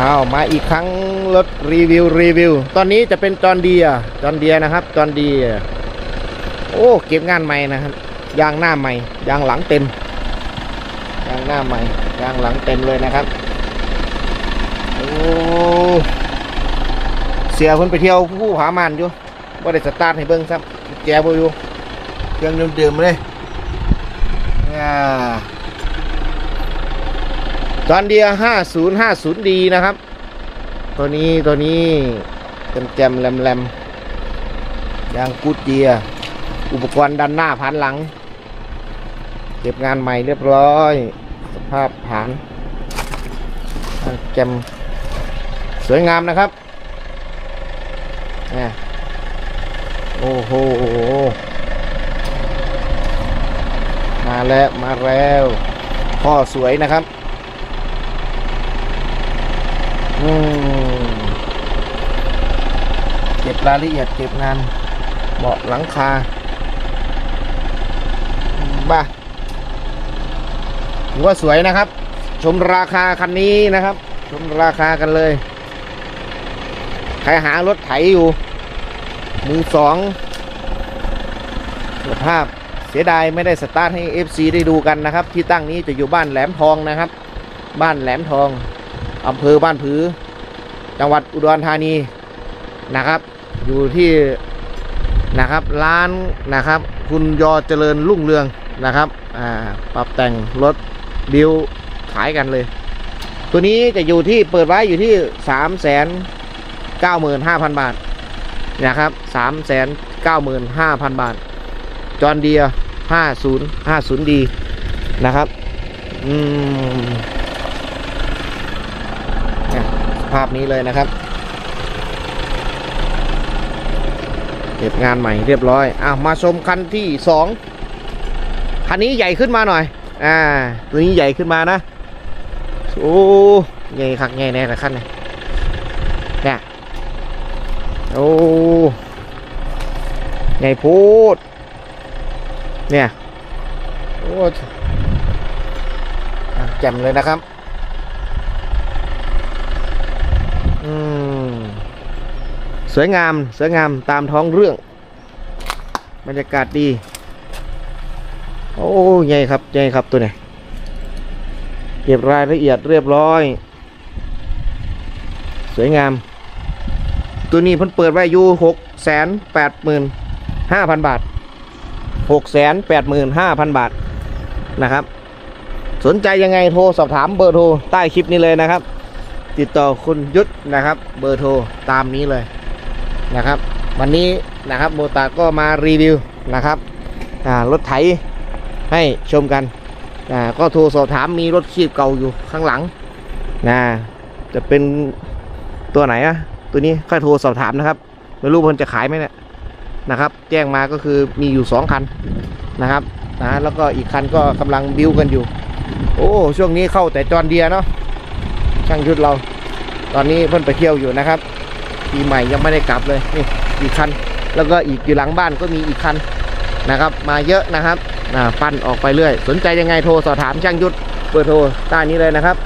อ้าวมาอีกครั้งรถรีวิวรีวิว ตอนนี้จะเป็นจอนเดียจอนเดียนะครับจอนเดียโอ้เก็บงานใหม่นะครับยางหน้าใหม่ยางหลังเต็มยางหน้าใหม่ยางหลังเต็มเลยนะครับโอ้เสียเพิ่นไปเที่ยวผู้ผามันอยู่บ่ได้สตาร์ทให้เบิ่งครับแจบ่อยู่เครื่องเดิมๆเลยอ่า จอนเดีย5050ดีนะครับ ตัวนี้ตัวนี้แจมแจมแหลมแหลมยางกูดเดีย อุปกรณ์ด้านหน้าผ่านหลัง เก็บงานใหม่เรียบร้อย สภาพฐานแจมสวยงามนะครับนี่โอ้โห มาแล้ว มาแล้ว พ่อสวยนะครับ อืม เก็บรายละเอียดเก็บงานเบาะหลังคาบ้าถือว่าสวยนะครับ ชมราคาคันนี้นะครับ ชมราคากันเลย ใครหารถไถอยู่มือสองสภาพเสียดายไม่ได้สตาร์ทให้ FC ได้ดูกันนะครับ ที่ตั้งนี้จะอยู่บ้านแหลมทองนะครับ บ้านแหลมทอง อำเภอบ้านผือ จังหวัดอุดรธานีนะครับ อยู่ที่นะครับร้านนะครับ คุณยอเจริญรุ่งเรืองนะครับอ่าปรับแต่งรถบิวขายกันเลย ตัวนี้จะอยู่ที่เปิดไว้อยู่ที่สามแสนเก้าหมื่นห้าพันบาทนะครับสามแสนเก้าหมื่นห้าพันบาท จอนเดียห้าศูนย์ห้าศูนย์ดีนะครับ อืม เนี่ยภาพนี้เลยนะครับ เก็บงานใหม่เรียบร้อยอ้าวมาชมคันที่สองคันนี้ใหญ่ขึ้นมาหน่อย อ่า ตัวนี้ใหญ่ขึ้นมานะ โอ้ใหญ่คักใหญ่แน่ละคันเนี่ยเนี่ยโอ้ใหญ่พูด เนี่ย โอ้แจ่มเลยนะครับ อืม สวยงาม สวยงามตามท้องเรื่อง บรรยากาศดี โอ้ใหญ่ครับใหญ่ครับตัวนี้เก็บรายละเอียดเรียบร้อย สวยงาม ตัวนี้เพิ่นเปิดไว้อยู่หกแสนแปดหมื่นห้าพันบาทหกแสนแปดหมื่นห้าพันบาทนะครับ สนใจยังไงโทรสอบถามเบอร์โทรใต้คลิปนี้เลยนะครับ ติดต่อคุณยุทธนะครับ เบอร์โทรตามนี้เลยนะครับ วันนี้นะครับโมตาก็มารีวิวนะครับรถไถให้ชมกันก็โทรสอบถามมีรถคีบเก่าอยู่ข้างหลังนะจะเป็นตัวไหนอะตัวนี้ค่อยโทรสอบถามนะครับไม่รู้เพิ่นจะขายไหมเนี่ยนะครับ แจ้งมาก็คือมีอยู่สองคันนะครับนะแล้วก็อีกคันก็กำลังบิวกันอยู่ โอ้ช่วงนี้เข้าแต่จอนเดียเนาะ ช่างยุทธเรา ตอนนี้เพิ่นไปเที่ยวอยู่นะครับปีใหม่ยังไม่ได้กลับเลยนี่อีกคัน แล้วก็อีกอยู่หลังบ้านก็มีอีกคันนะครับ มาเยอะนะครับอ่าปั้นออกไปเรื่อย สนใจยังไงโทรสอบถามช่างยุทธเบอร์โทรใต้นี้เลยนะครับ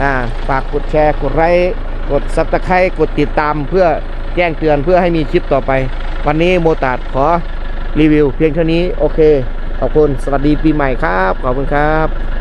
อ่าฝากกดแชร์กดไลค์กดซับสไครต์กดติดตามเพื่อแจ้งเตือนเพื่อให้มีคลิปต่อไป วันนี้โมตาดขอรีวิวเพียงเท่านี้ โอเค ขอบคุณ สวัสดีปีใหม่ครับ ขอบคุณครับ